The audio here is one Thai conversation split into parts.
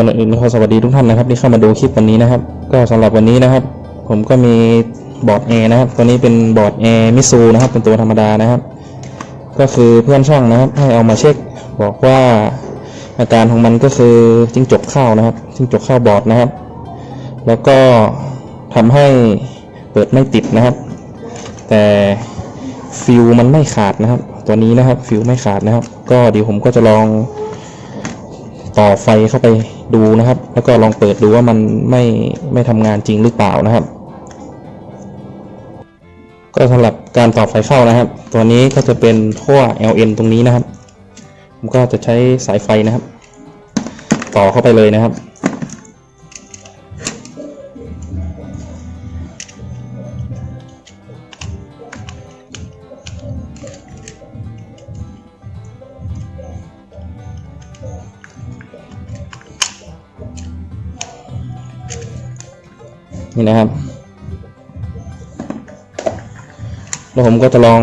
ก่อนอื่นขอสวัสดีทุกท่านนะครับที่เข้ามาดูคลิปวันนี้นะครับ ก็สำหรับวันนี้นะครับ ผมก็มีบอร์ดแอร์นะครับ ตัวนี้เป็นบอร์ดแอร์มิซูนะครับ เป็นตัวธรรมดานะครับ ก็คือเพื่อนช่างนะครับ ให้เอามาเช็ค บอกว่าอาการของมันก็คือจิ้งจกเข้านะครับจิ้งจกเข้าบอร์ดนะครับ แล้วก็ทำให้เปิดไม่ติดนะครับ แต่ฟิวมันไม่ขาดนะครับ ตัวนี้นะครับฟิวไม่ขาดนะครับ ก็เดี๋ยวผมก็จะลองต่อไฟเข้าไป ดูนะครับ แล้วก็ลองเปิดดูว่ามันไม่ไม่ทำงานจริงหรือเปล่านะครับ ก็สำหรับการต่อไฟเข้านะครับ ตัวนี้ก็จะเป็นขั้ว LN ตรงนี้นะครับผมก็จะใช้สายไฟนะครับ ต่อเข้าไปเลยนะครับ นี่นะครับ แล้วผมก็จะลอง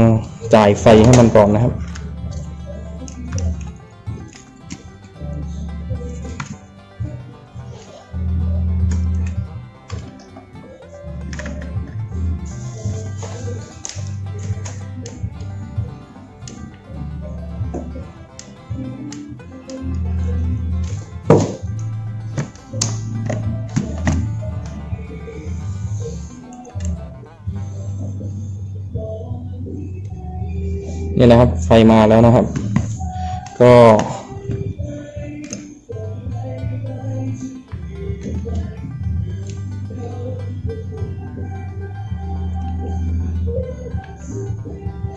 จ่ายไฟให้มันก่อนนะครับ นี่นะครับ ไฟมาแล้วนะครับ ก็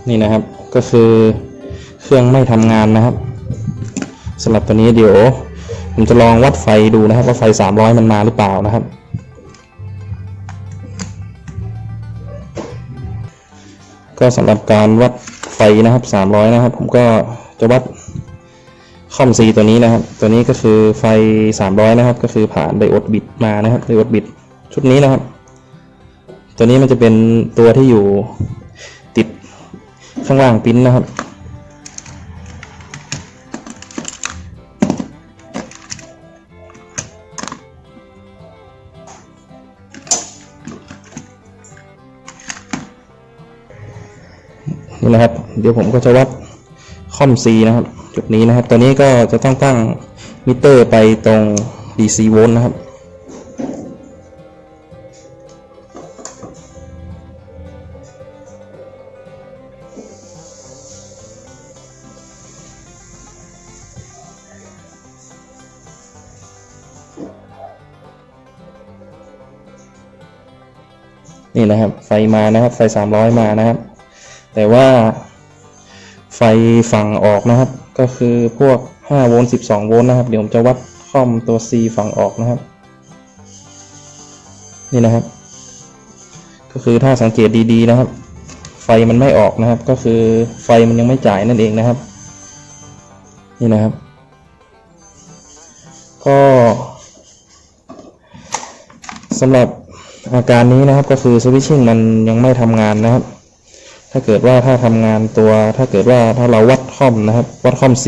นี่นะครับก็คือเครื่องไม่ทำงานนะครับสำหรับตัวนี้เดี๋ยว ผมจะลองวัดไฟดูนะครับ ว่าไฟ 300 มันมาหรือเปล่านะครับ ก็สำหรับการวัด ไฟนะครับ300นะครับ ผมก็จะวัดคอมซีตัวนี้นะครับ ตัวนี้ก็คือไฟ300นะครับ ก็คือผ่านไดโอดบิดมานะครับไดโอดบิดชุดนี้นะครับ ตัวนี้มันจะเป็นตัวที่อยู่ติดข้างล่างปิ้นนะครับ นะครับ เดี๋ยวผมก็จะวัดคอม C นะครับ จุดนี้นะครับ ตัวนี้ก็จะต้องตั้งมิเตอร์ไปตรง DC โวลต์นะครับนี่นะครับ ไฟมานะครับ ไฟ 300 มานะครับ แต่ว่าไฟฝั่งออกนะครับ ก็คือพวก 5 โวลต์ 12 โวลต์นะครับ เดี๋ยวผมจะวัดคอมตัว C ฝั่งออกนะครับ นี่นะครับ ก็คือถ้าสังเกตดีๆนะครับ ไฟมันไม่ออกนะครับ ก็คือไฟมันยังไม่จ่ายนั่นเองนะครับ นี่นะครับ ก็สำหรับอาการนี้นะครับก็คือสวิตชิ่งมันยังไม่ทำงานนะครับ ถ้าเกิดว่าถ้าทำงานตัว ถ้าเกิดว่าถ้าเราวัดคอมนะครับ วัดคอม C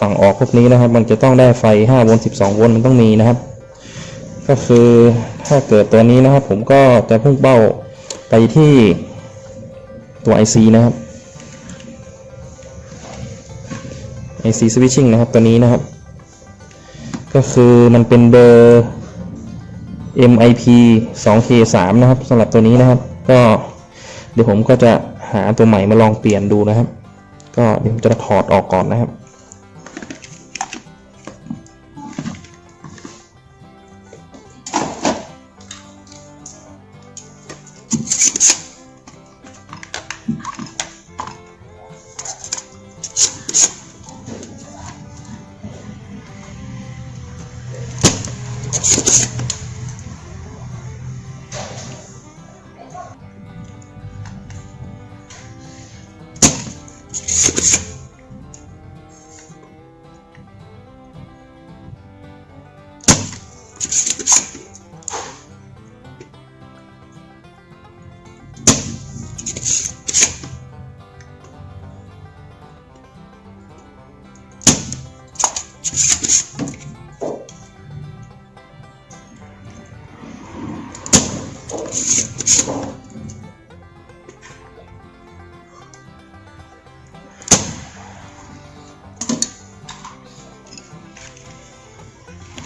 ฝั่งออกพวกนี้นะครับ มันจะต้องได้ไฟ5โวลต์12โวลต์มันต้องมีนะครับ ก็คือถ้าเกิดตัวนี้นะครับ ผมก็จะพุ่งเป้าไปที่ตัว IC นะครับ IC switching นะครับตัวนี้นะครับ ก็คือมันเป็นเบอร์ MIP 2K3 นะครับสำหรับตัวนี้นะครับ ก็ เดี๋ยวผมก็จะหาตัวใหม่มาลองเปลี่ยนดูนะครับ ก็เดี๋ยวผมจะถอดออกก่อนนะครับ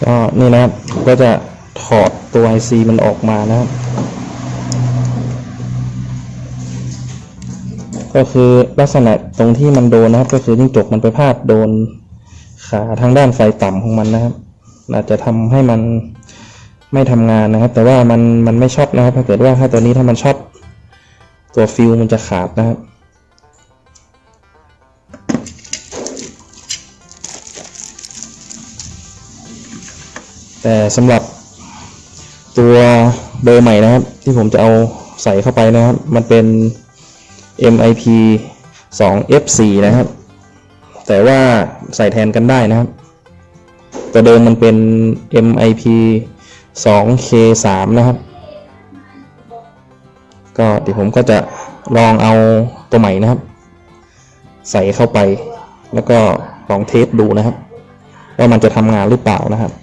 ก็นี่นะครับก็จะถอดตัว IC มันออกมานะครับ ก็คือลักษณะตรงที่มันโดนนะครับ ก็คือจิ้งจกมันไปพาดโดนขาทางด้านไฟต่ำของมันนะครับ อาจจะทำให้มันไม่ทำงานนะครับ แต่ว่ามันมันไม่ช็อตนะครับ ถ้าเกิดว่าถ้าตัวนี้ถ้ามันช็อตตัวฟิวมันจะขาดนะครับ แต่สำหรับตัวเบอร์ใหม่นะครับ ที่ผมจะเอาใส่เข้าไปนะครับ มันเป็น MIP 2 F4 นะครับ แต่ว่าใส่แทนกันได้นะครับ แตัวเดิมมันเป็น MIP 2 K3 นะครับ ก็เดี๋ยวผมก็จะลองเอาตัวใหม่นะครับ ใส่เข้าไป แล้วก็ลองเทสดูนะครับ ว่ามันจะทำงานหรือเปล่านะครับ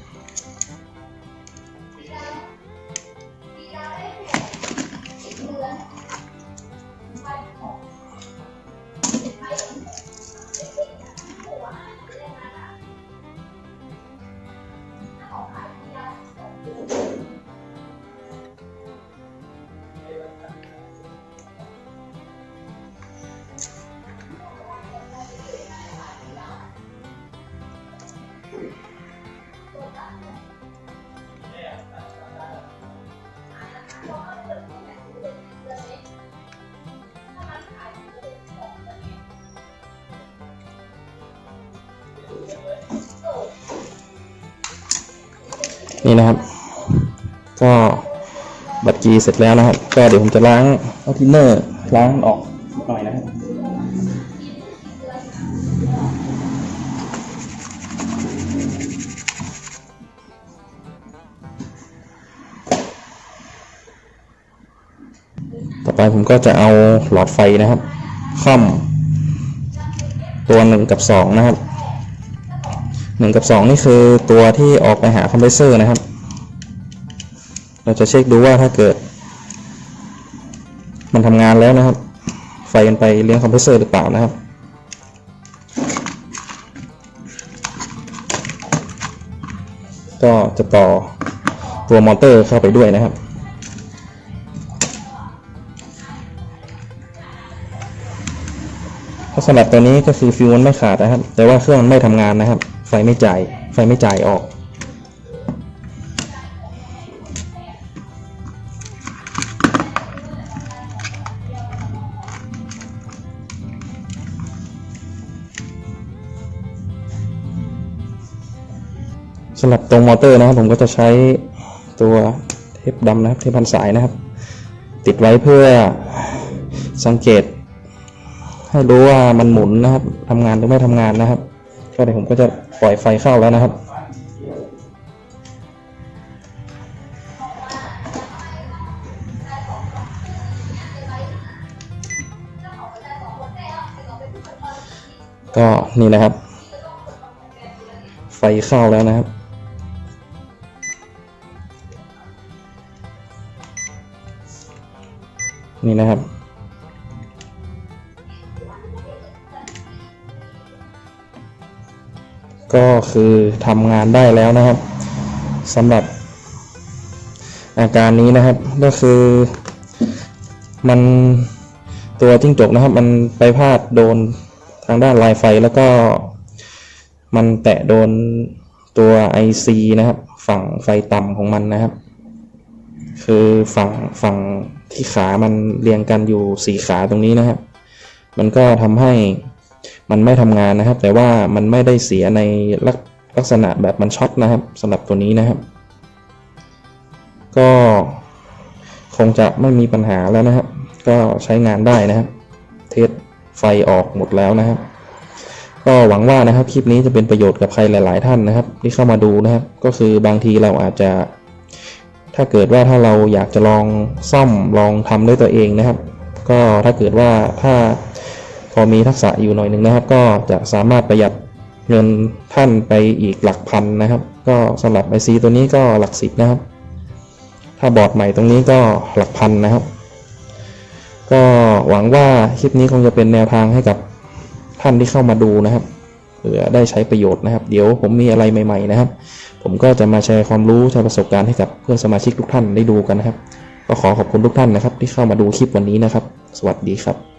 นี่นะครับ ก็บัตรกีเสร็จแล้วนะครับ ก็เดี๋ยวผมจะล้างเอาทินเนอร์ล้างออกหน่อยนะครับต่อไปผมก็จะเอาหลอดไฟนะครับค่อมตัวหนึ่งกับสองนะครับ หนึ่งกับสองนี่คือตัวที่ออกไปหาคอมเพรสเซอร์นะครับ เราจะเช็คดูว่าถ้าเกิด มันทำงานแล้วนะครับ ไฟมันไปเลี้ยงคอมเพรสเซอร์หรือเปล่านะครับก็จะต่อตัวมอเตอร์เข้าไปด้วยนะครับ ลักษณะตัวนี้ก็คือฟิวมันไม่ขาดนะครับ แต่ว่าเครื่องมันไม่ทำงานนะครับ ไฟไม่จ่าย ไฟไม่จ่ายออกสำหรับตรงมอเตอร์นะครับผมก็จะใช้ตัวเทปดำนะครับเทปพันสายนะครับ ติดไว้เพื่อสังเกต ให้รู้ว่ามันหมุนนะครับทำงานหรือไม่ทำงานนะครับ ก็เดี๋ยวผมก็จะ ปล่อยไฟเข้าแล้วนะครับก็นี่นะครับ ไฟเข้าแล้วนะครับ นี่นะครับ ก็คือทำงานได้แล้วนะครับสำหรับอาการนี้นะครับก็คือมันตัวจิ้งจกนะครับ มันไปพาดโดนทางด้านลายไฟแล้วก็มันแตะโดนตัว IC นะครับ ฝั่งไฟต่ำของมันนะครับ คือฝั่งฝั่งที่ขามันเรียงกันอยู่สี่ขาตรงนี้นะครับ มันก็ทำให้ มันไม่ทำงานนะครับ แต่ว่ามันไม่ได้เสียในลักลักษณะแบบมันช็อตนะครับสำหรับตัวนี้นะครับ ก็คงจะไม่มีปัญหาแล้วนะครับ ก็ใช้งานได้นะครับ เทสไฟออกหมดแล้วนะครับ ก็หวังว่านะครับคลิปนี้จะเป็นประโยชน์กับใครหลาย ๆ ท่านนะครับ ที่เข้ามาดูนะครับ ก็คือบางทีเราอาจจะ ถ้าเกิดว่าถ้าเราอยากจะลองซ่อมลองทำด้วยตัวเองนะครับ ก็ถ้าเกิดว่าถ้า พอมีทักษะอยู่หน่อยหนึ่งนะครับ ก็จะสามารถประหยัดเงินท่านไปอีกหลักพันนะครับ ก็สำหรับ IC ตัวนี้ก็หลักสิบนะครับ ถ้าบอร์ดใหม่ตรงนี้ก็หลักพันนะครับ ก็หวังว่าคลิปนี้คงจะเป็นแนวทางให้กับท่านที่เข้ามาดูนะครับเผื่อได้ใช้ประโยชน์นะครับ เดี๋ยวผมมีอะไรใหม่ ๆนะครับ ผมก็จะมาแชร์ความรู้แชร์ประสบการณ์ให้กับเพื่อนสมาชิกทุกท่านได้ดูกันนะครับ ก็ขอขอบคุณทุกท่านนะครับ ที่เข้ามาดูคลิปวันนี้นะครับ สวัสดีครับ